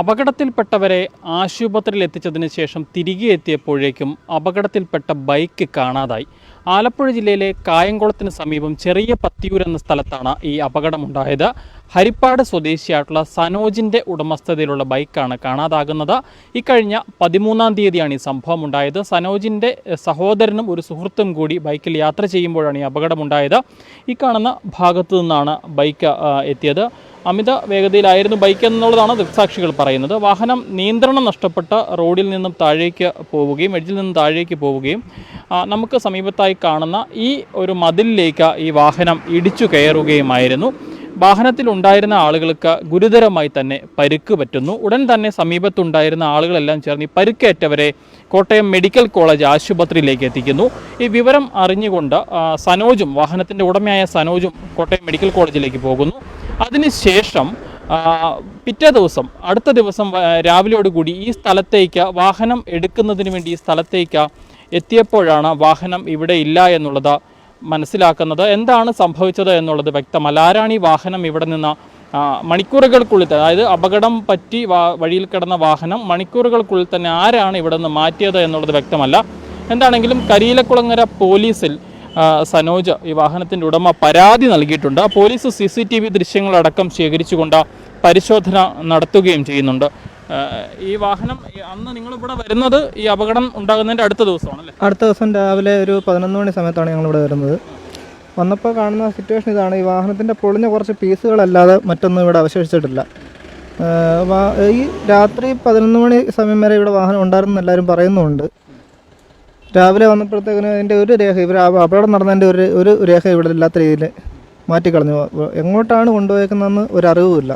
അപകടത്തിൽപ്പെട്ടവരെ ആശുപത്രിയിൽ എത്തിച്ചതിന് ശേഷം തിരികെ എത്തിയപ്പോഴേക്കും അപകടത്തിൽപ്പെട്ട ബൈക്ക് കാണാതായി. ആലപ്പുഴ ജില്ലയിലെ കായംകുളത്തിന് സമീപം ചെറിയ പത്തിയൂർ എന്ന സ്ഥലത്താണ് ഈ അപകടമുണ്ടായത്. ഹരിപ്പാട് സ്വദേശിയായിട്ടുള്ള സനോജിന്റെ ഉടമസ്ഥതയിലുള്ള ബൈക്കാണ് കാണാതാകുന്നത്. ഇക്കഴിഞ്ഞ പതിമൂന്നാം തീയതിയാണ് ഈ സംഭവം ഉണ്ടായത് സനോജിന്റെ സഹോദരനും ഒരു സുഹൃത്തും കൂടി ബൈക്കിൽ യാത്ര ചെയ്യുമ്പോഴാണ് ഈ അപകടമുണ്ടായത്. ഈ കാണുന്ന ഭാഗത്തു നിന്നാണ് ബൈക്ക് എത്തിയത്. അമിത വേഗതയിലായിരുന്നു ബൈക്ക് എന്നുള്ളതാണ് ദൃക്സാക്ഷികൾ പറയുന്നത്. വാഹനം നിയന്ത്രണം നഷ്ടപ്പെട്ട റോഡിൽ നിന്നും താഴേക്ക് പോവുകയും എഡ്ജിൽ നിന്നും താഴേക്ക് പോവുകയും നമുക്ക് സമീപത്തായി കാണുന്ന ഈ ഒരു മതിലിലേക്ക് ഈ വാഹനം ഇടിച്ചു കയറുകയുമായിരുന്നു. വാഹനത്തിലുണ്ടായിരുന്ന ആളുകൾക്ക് ഗുരുതരമായി തന്നെ പരുക്ക് പറ്റുന്നു. ഉടൻ തന്നെ സമീപത്തുണ്ടായിരുന്ന ആളുകളെല്ലാം ചേർന്ന് ഈ പരുക്കേറ്റവരെ കോട്ടയം മെഡിക്കൽ കോളേജ് ആശുപത്രിയിലേക്ക് എത്തിക്കുന്നു. ഈ വിവരം അറിഞ്ഞുകൊണ്ട് സനോജും വാഹനത്തിന്റെ ഉടമയായ സനോജും കോട്ടയം മെഡിക്കൽ കോളേജിലേക്ക് പോകുന്നു. അതിനുശേഷം പിറ്റേ ദിവസം അടുത്ത ദിവസം രാവിലെയോടുകൂടി ഈ സ്ഥലത്തേക്ക് വാഹനം എടുക്കുന്നതിന് വേണ്ടി ഈ സ്ഥലത്തേക്ക് എത്തിയപ്പോഴാണ് വാഹനം ഇവിടെ ഇല്ല എന്നുള്ളത് മനസ്സിലാക്കുന്നത്. എന്താണ് സംഭവിച്ചത് എന്നുള്ളത് വ്യക്തമല്ല. ആരാണ് ഈ വാഹനം ഇവിടെ നിന്ന് മണിക്കൂറുകൾക്കുള്ളിൽ അതായത് അപകടം പറ്റി വഴിയിൽ കിടന്ന വാഹനം മണിക്കൂറുകൾക്കുള്ളിൽ തന്നെ ആരാണ് ഇവിടെ നിന്ന് മാറ്റിയത് എന്നുള്ളത് വ്യക്തമല്ല. എന്താണെങ്കിലും കരിയിലക്കുളങ്ങര പോലീസിൽ സനോജ് ഈ വാഹനത്തിന്റെ ഉടമ പരാതി നൽകിയിട്ടുണ്ട്. Police C C T V ദൃശ്യങ്ങളടക്കം ശേഖരിച്ചുകൊണ്ട് പരിശോധന നടത്തുകയും ചെയ്യുന്നുണ്ട്. ഈ വാഹനം അന്ന് നിങ്ങൾ ഇവിടെ വരുന്നത് ഈ അപകടം ഉണ്ടാകുന്നതിന്റെ അടുത്ത ദിവസമാണല്ലേ? അടുത്ത ദിവസം രാവിലെ ഒരു പതിനൊന്ന് മണി സമയത്താണ് ഞങ്ങൾ ഇവിടെ വരുന്നത്. വന്നപ്പോൾ കാണുന്ന സിറ്റുവേഷൻ ഇതാണ്. ഈ വാഹനത്തിന്റെ പൊളിഞ്ഞ കുറച്ച് പീസുകളല്ലാതെ മറ്റൊന്നും ഇവിടെ അവശേഷിച്ചിട്ടില്ല. ഈ രാത്രി പതിനൊന്ന് മണി സമയം വരെ ഇവിടെ വാഹനം ഉണ്ടായിരുന്നു എല്ലാവരും പറയുന്നുണ്ട് രാവിലെ വന്നപ്പോഴത്തേക്കിന് അതിന്റെ ഒരു രേഖ ഇവർ അപകടം നടന്നതിന്റെ ഒരു ഒരു രേഖ ഇവിടെ ഇല്ലാത്ത രീതിയിൽ മാറ്റിക്കളഞ്ഞു. എങ്ങോട്ടാണ് കൊണ്ടുപോയേക്കുന്നതെന്ന് ഒരറിവുമില്ല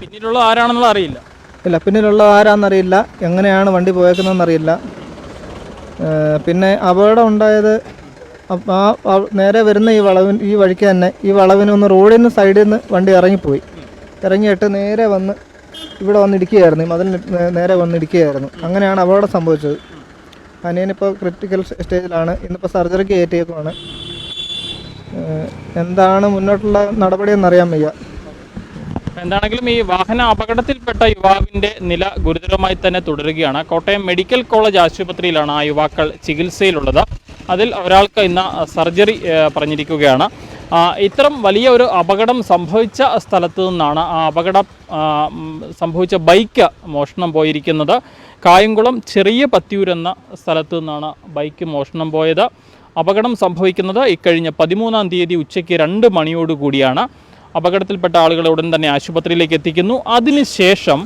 പിന്നിലുള്ള ആരാണെന്നുള്ള അറിയില്ല. ഇല്ല പിന്നിലുള്ള ആരാന്നറിയില്ല. എങ്ങനെയാണ് വണ്ടി പോയേക്കുന്നതെന്ന് അറിയില്ല പിന്നെ അപകടം ഉണ്ടായത് ആ ആ- നേരെ വരുന്ന ഈ വളവിന് ഈ വഴിക്ക് തന്നെ ഈ വളവിന് ഒന്ന് റോഡിന് സൈഡിൽ നിന്ന് വണ്ടി ഇറങ്ങിപ്പോയി. ഇറങ്ങിയിട്ട് നേരെ വന്ന് ഇവിടെ വന്നിടിക്കുകയായിരുന്നു മതിൽ നേരെ വന്നിടിക്കുകയായിരുന്നു അങ്ങനെയാണ് അപകടം സംഭവിച്ചത്. അനിയനിപ്പോൾ ക്രിട്ടിക്കൽ സ്റ്റേജിലാണ് ഇന്നിപ്പോൾ സർജറിക്ക് കയറ്റിയേക്കുമാണ് എന്താണ് മുന്നോട്ടുള്ള നടപടിയെന്ന് അറിയാൻ വയ്യ. എന്താണെങ്കിലും ഈ വാഹന അപകടത്തിൽപ്പെട്ട യുവാവിന്റെ നില ഗുരുതരമായി തന്നെ തുടരുകയാണ്. കോട്ടയം മെഡിക്കൽ കോളേജ് ആശുപത്രിയിലാണ് ആ യുവാക്കൾ ചികിത്സയിലുള്ളത്. അതിൽ ഒരാൾക്ക് ഇന്ന് സർജറി പറഞ്ഞിരിക്കുകയാണ്. ഇത്തരം വലിയ ഒരു അപകടം സംഭവിച്ച സ്ഥലത്തു നിന്നാണ് ആ അപകടം സംഭവിച്ച ബൈക്ക് മോഷണം പോയിരിക്കുന്നത്. കായംകുളം ചെറിയ പത്തിയൂർ എന്ന സ്ഥലത്തു നിന്നാണ് ബൈക്ക് മോഷണം പോയത്. അപകടം സംഭവിക്കുന്നത് ഇക്കഴിഞ്ഞ പതിമൂന്നാം തീയതി ഉച്ചയ്ക്ക് രണ്ട് മണിയോടുകൂടിയാണ് അപകടത്തിൽപ്പെട്ട ആളുകളെ ഉടൻ തന്നെ ആശുപത്രിയിലേക്ക് എത്തിക്കുന്നു. അതിനുശേഷം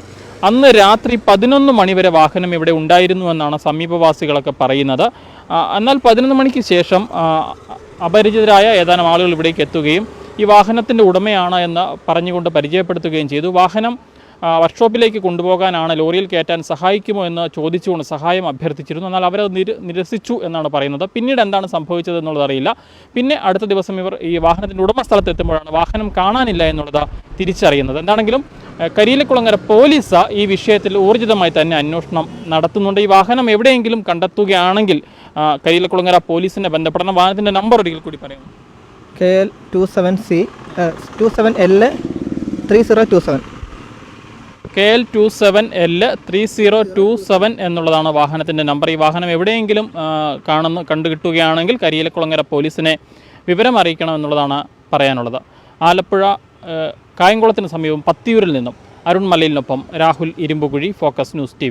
അന്ന് രാത്രി പതിനൊന്ന് മണിവരെ വാഹനം ഇവിടെ ഉണ്ടായിരുന്നു എന്നാണ് സമീപവാസികളൊക്കെ പറയുന്നത്. എന്നാൽ പതിനൊന്ന് മണിക്ക് ശേഷം അപരിചിതരായ ഏതാനും ആളുകൾ ഇവിടേക്ക് എത്തുകയും ഈ വാഹനത്തിന്റെ ഉടമയാണ് എന്ന് പറഞ്ഞുകൊണ്ട് പരിചയപ്പെടുത്തുകയും ചെയ്തു. വാഹനം വർക്ക്ഷോപ്പിലേക്ക് കൊണ്ടുപോകാനാണ് ലോറിയിൽ കയറ്റാൻ സഹായിക്കുമോ എന്ന് ചോദിച്ചുകൊണ്ട് സഹായം അഭ്യർത്ഥിച്ചിരുന്നു. എന്നാൽ അവരത് നിര നിരസിച്ചു എന്നാണ് പറയുന്നത്. പിന്നീട് എന്താണ് സംഭവിച്ചത് എന്നുള്ളത് അറിയില്ല. പിന്നെ അടുത്ത ദിവസം ഇവർ ഈ വാഹനത്തിന്റെ ഉടമ സ്ഥലത്ത് എത്തുമ്പോഴാണ് വാഹനം കാണാനില്ല എന്നുള്ളത് തിരിച്ചറിയുന്നത്. എന്താണെങ്കിലും കരിയിലക്കുളങ്ങര പോലീസ് ഈ വിഷയത്തിൽ ഊർജിതമായി തന്നെ അന്വേഷണം നടത്തുന്നുണ്ട്. ഈ വാഹനം എവിടെയെങ്കിലും കണ്ടെത്തുകയാണെങ്കിൽ കരിയിലക്കുളങ്ങര പോലീസിനെ ബന്ധപ്പെടണം. വാഹനത്തിന്റെ നമ്പർ ഒരിക്കൽ കൂടി പറയാം K L two seven C two seven L three zero two seven K L two seven L three zero two seven എന്നുള്ളതാണ് വാഹനത്തിന്റെ നമ്പർ ഈ വാഹനം എവിടെയെങ്കിലും കാണുന്ന കണ്ടു കിട്ടുകയാണെങ്കിൽ കരിയിലക്കുളങ്ങര പോലീസിനെ വിവരം അറിയിക്കണം എന്നുള്ളതാണ് പറയാനുള്ളത്. ആലപ്പുഴ കായംകുളത്തിന് സമീപം പത്തിയൂരിൽ നിന്നും Arun മലയിലിനൊപ്പം Rahul Irumbukuzhi focus news T